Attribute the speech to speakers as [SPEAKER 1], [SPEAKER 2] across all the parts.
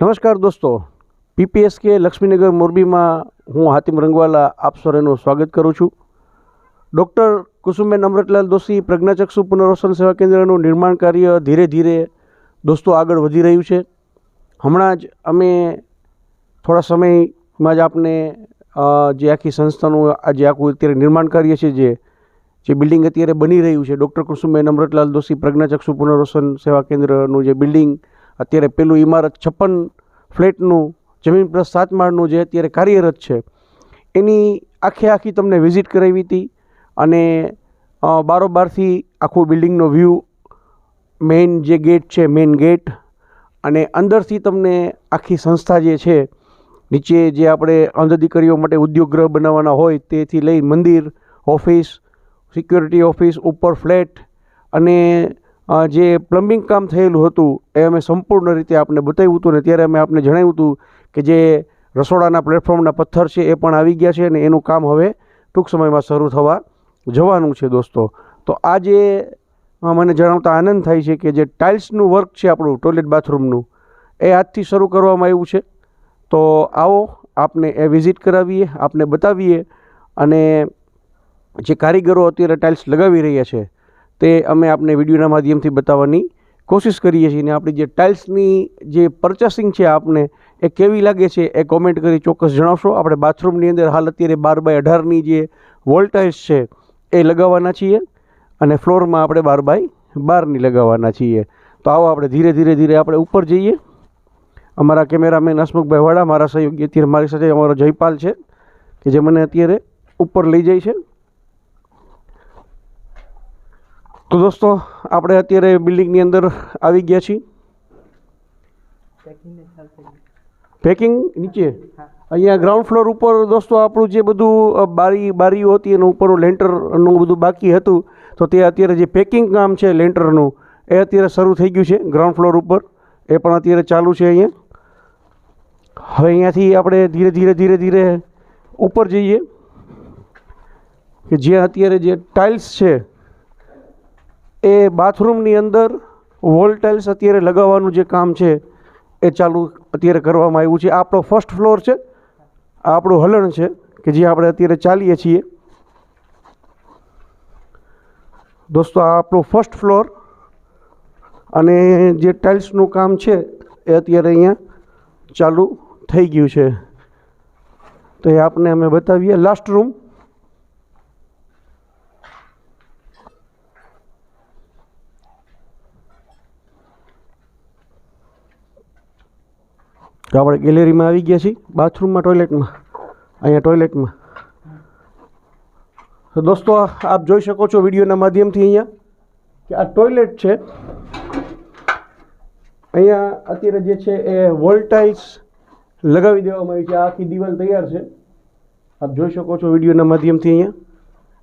[SPEAKER 1] નમસ્કાર દોસ્તો. પીપીએસકે લક્ષ્મીનગર મોરબીમાં હું હાતિમ રંગવાલા આપ સૌનું સ્વાગત કરું છું. ડૉક્ટર કુસુમબેન અમૃતલાલ દોશી પ્રજ્ઞાચક્ષુ પુનર્વસન સેવા કેન્દ્રનું નિર્માણ કાર્ય ધીરે ધીરે દોસ્તો આગળ વધી રહ્યું છે. હમણાં જ અમે થોડા સમયમાં જ આપને જે આખી સંસ્થાનું આજે આખું અત્યારે નિર્માણ કાર્ય છે જે જે બિલ્ડિંગ અત્યારે બની રહ્યું છે. ડૉક્ટર કુસુમબેન અમૃતલાલ દોશી પ્રજ્ઞાચક્ષુ પુનર્વસન સેવા કેન્દ્રનું જે બિલ્ડિંગ અત્યારે પેલું ઇમારત છપ્પન ફ્લેટનું, જમીન પ્લસ સાત માળનું જે અત્યારે કાર્યરત છે, એની આખે આખી તમને વિઝિટ કરાવી હતી અને બારોબારથી આખું બિલ્ડિંગનો વ્યૂ, મેઇન જે ગેટ છે, મેઇન ગેટ, અને અંદરથી તમને આખી સંસ્થા જે છે, નીચે જે આપણે અંધ દીકરીઓ માટે ઉદ્યોગ ગ્રહ બનાવવાના હોય તેથી લઈ મંદિર, ઓફિસ, સિક્યોરિટી ઓફિસ, ઉપર ફ્લેટ, અને જે પ્લમ્બિંગ કામ થયેલું હતું, એ અમે સંપૂર્ણ રીતે આપને બતાવ્યું હતું ને ત્યારે અમે આપને જણાવ્યું હતું કે જે રસોડાના પ્લેટફોર્મના પથ્થર છે એ પણ આવી ગયા છે અને એનું કામ હવે ટૂંક સમયમાં શરૂ થવા જવાનું છે દોસ્તો. તો આ જે મને જણાવતા આનંદ થાય છે કે જે ટાઇલ્સનું વર્ક છે આપણું, ટોયલેટ બાથરૂમનું, એ આજથી શરૂ કરવામાં આવ્યું છે. તો આવો, આપને એ વિઝિટ કરાવીએ, આપને બતાવીએ અને જે કારીગરો અત્યારે ટાઇલ્સ લગાવી રહ્યા છે તે અમે આપને વિડીયોના માધ્યમથી બતાવવાની કોશિશ કરીએ છીએ અને આપણી જે ટાઇલ્સની જે પરચેસિંગ છે આપને એ કેવી લાગે છે એ કોમેન્ટ કરી ચોક્કસ જણાવશો. આપણે બાથરૂમની અંદર હાલ અત્યારે બાર બાય અઢારની જે વોલ છે એ લગાવવાના છીએ અને ફ્લોરમાં આપણે બાર બાય બારની લગાવવાના છીએ. તો આવો આપણે ધીરે ધીરે ધીરે આપણે ઉપર જઈએ. અમારા કેમેરામેન હસમુખભાઈ વાળા, મારા સહયોગી, અત્યારે મારી સાથે અમારો જયપાલ છે, કે જે મને અત્યારે ઉપર લઈ જાય છે. તો દોસ્તો આપણે અત્યારે બિલ્ડિંગની અંદર આવી ગયા છીએ. પેકિંગ નીચે? અહીંયા ગ્રાઉન્ડ ફ્લોર ઉપર દોસ્તો આપણું જે બધું બારી બારીઓ હતી એનું ઉપરનું લેન્ટરનું બધું બાકી હતું તો તે અત્યારે જે પેકિંગ કામ છે લેન્ટરનું એ અત્યારે શરૂ થઈ ગયું છે ગ્રાઉન્ડ ફ્લોર ઉપર. એ પણ અત્યારે ચાલુ છે અહીંયા. હવે અહીંયાથી આપણે ધીરે ધીરે ધીરે ધીરે ઉપર જઈએ. કે જ્યાં અત્યારે જે ટાઇલ્સ છે એ બાથરૂમની અંદર વોલ ટાઇલ્સ અત્યારે લગાવવાનું જે કામ છે, એ ચાલુ અત્યારે કરવામાં આવ્યું છે. આપણો ફર્સ્ટ ફ્લોર છે. આ આપણું હલણ છે કે જે આપણે અત્યારે ચાલીએ છીએ. દોસ્તો, આ આપણો ફર્સ્ટ ફ્લોર અને જે ટાઇલ્સનું કામ છે, એ અત્યારે અહીંયા ચાલુ થઈ ગયું છે. તો એ આપને અમે બતાવીએ. લાસ્ટ રૂમ તો આપણે ગેલેરીમાં આવી ગયા છીએ બાથરૂમમાં ટોયલેટમાં અહીંયા ટોયલેટમાં તો દોસ્તો આપ જોઈ શકો છો વિડીયોના માધ્યમથી અહીંયા કે આ ટોયલેટ છે. અહીંયા અત્યારે જે છે એ વોલ ટાઇલ્સ લગાવી દેવામાં આવી છે. આખી દિવાલ તૈયાર છે. આપ જોઈ શકો છો વિડીયોના માધ્યમથી અહીંયા.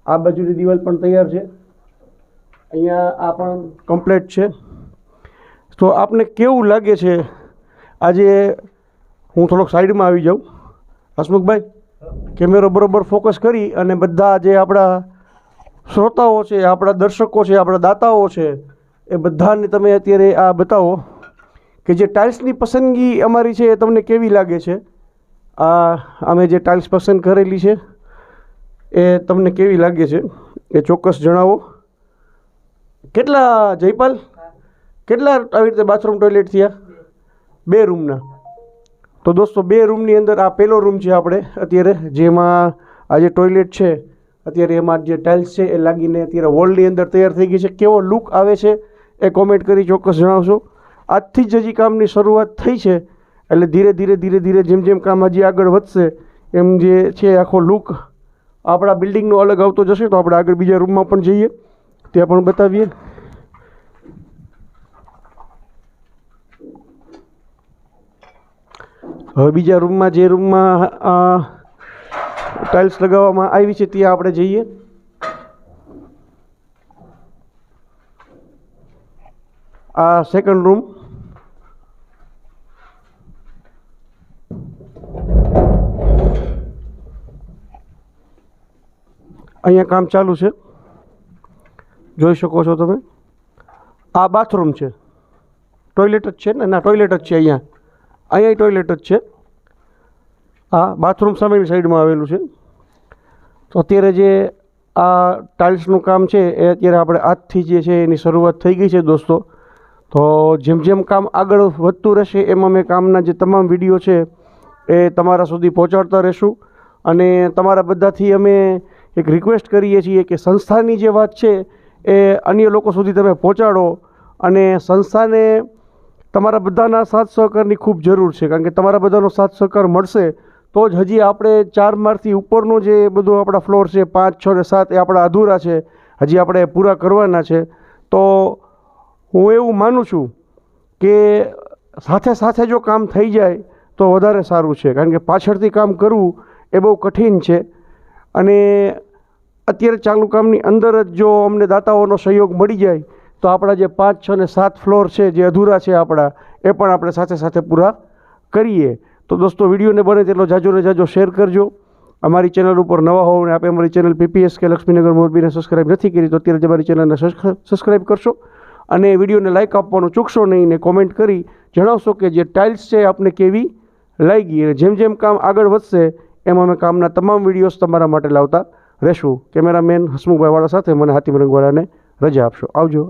[SPEAKER 1] આ બાજુની દિવાલ પણ તૈયાર છે. અહીંયા આ પણ કમ્પ્લેટ છે. તો આપને કેવું લાગે છે? આજે હું થોડોક સાઈડમાં આવી જાઉં. હસમુખભાઈ, કેમેરો બરોબર ફોકસ કરી અને બધા જે આપણા શ્રોતાઓ છે, આપણા દર્શકો છે, આપણા દાતાઓ છે, એ બધાને તમે અત્યારે આ બતાવો કે જે ટાઇલ્સની પસંદગી અમારી છે એ તમને કેવી લાગે છે? આ અમે જે ટાઇલ્સ પસંદ કરેલી છે, એ તમને કેવી લાગે છે? એ ચોક્કસ જણાવો. કેટલા જયપાલ? કેટલા આવી રીતે બાથરૂમ ટોયલેટ થયા? બે રૂમના. તો દોસ્તો, બે રૂમની અંદર આ પહેલો રૂમ છે આપણે. અત્યારે જેમાં આ જે ટોયલેટ છે, અત્યારે એમાં જે ટાઇલ્સ છે, એ લાગીને અત્યારે વોલની અંદર તૈયાર થઈ ગઈ છે. કેવો લુક આવે છે એ કોમેન્ટ કરી ચોક્કસ જણાવશો. આજથી જ હજી કામની શરૂઆત થઈ છે, એટલે ધીરે ધીરે ધીરે ધીરે જેમ જેમ કામ હજી આગળ વધશે, એમ જે છે આખો લુક આપણા બિલ્ડિંગનો અલગ આવતો જશે. તો આપણે આગળ બીજા રૂમમાં પણ જઈએ. ત્યાં પણ બતાવીએ. હવે બીજા રૂમમાં, જે રૂમમાં ટાઇલ્સ લગાવવામાં આવી છે, ત્યાં આપણે જઈએ. આ સેકન્ડ રૂમ. અહીંયા કામ ચાલુ છે. જોઈ શકો છો તમે. આ બાથરૂમ છે. ટોયલેટ જ છે ને? ના, ટોયલેટ જ છે અહીંયા. અહીંયા ટોયલેટ જ છે. આ બાથરૂમ સામેની સાઈડમાં આવેલું છે. તો અત્યારે જે આ ટાઇલ્સનું કામ છે, એ અત્યારે આપણે આજથી જે છે એની શરૂઆત થઈ ગઈ છે દોસ્તો. તો જેમ જેમ કામ આગળ વધતું રહેશે, એમાં મેં કામના જે તમામ વીડિયો છે, એ તમારા સુધી પહોંચાડતા રહેશું. અને તમારા બધાથી અમે એક રિક્વેસ્ટ કરીએ છીએ કે સંસ્થાની જે વાત છે, એ અન્ય લોકો સુધી તમે પહોંચાડો. અને સંસ્થાને તમારા બધાના સાથ સહકારની ખૂબ જરૂર છે, કારણ કે તમારા બધાનો સાથ સહકાર મળશે, તો જ હજી આપણે ચાર માળથી ઉપરનો જે બધો આપણા ફ્લોર છે, પાંચ, છ ને સાત એ આપણા અધૂરા છે, હજી આપણે પૂરા કરવાના છે, તો હું એવું માનું છું કે સાથે સાથે જો કામ થઈ જાય, તો વધારે સારું છે, કારણ કે પાછળથી કામ કરવું એ બહુ કઠિન છે, અને અત્યારે ચાલુ કામની અંદર જ જો અમને દાતાઓનો સહયોગ મળી જાય તો આપણા જે પાંચ, છ ને સાત ફ્લોર છે, જે અધૂરા છે આપણા, એ પણ આપણે સાથે સાથે પૂરા કરીએ. તો દોસ્તો, વિડીયોને બને તેટલો જાજો ને જાજો શેર કરજો. અમારી ચેનલ ઉપર નવા હોવ અને આપે અમારી ચેનલ પીપીએસ કે લક્ષ્મીનગર મોરબીને સબસ્ક્રાઈબ નથી કરી, તો અત્યારે જ અમારી ચેનલને સબસ્ક્રાઈબ કરશો. અને વિડીયોને લાઇક આપવાનું ચૂકશો નહીં ને કોમેન્ટ કરી જણાવશો કે જે ટાઇલ્સ છે આપને કેવી લાગી અને જેમ જેમ કામ આગળ વધશે, એમ અમે કામના તમામ વિડીયોઝ તમારા માટે લાવતા રહેશું. કેમેરામેન હસમુખભાઈ વાળા સાથે મને હાથીમ રંગવાળાને રજા આપશો. આવજો.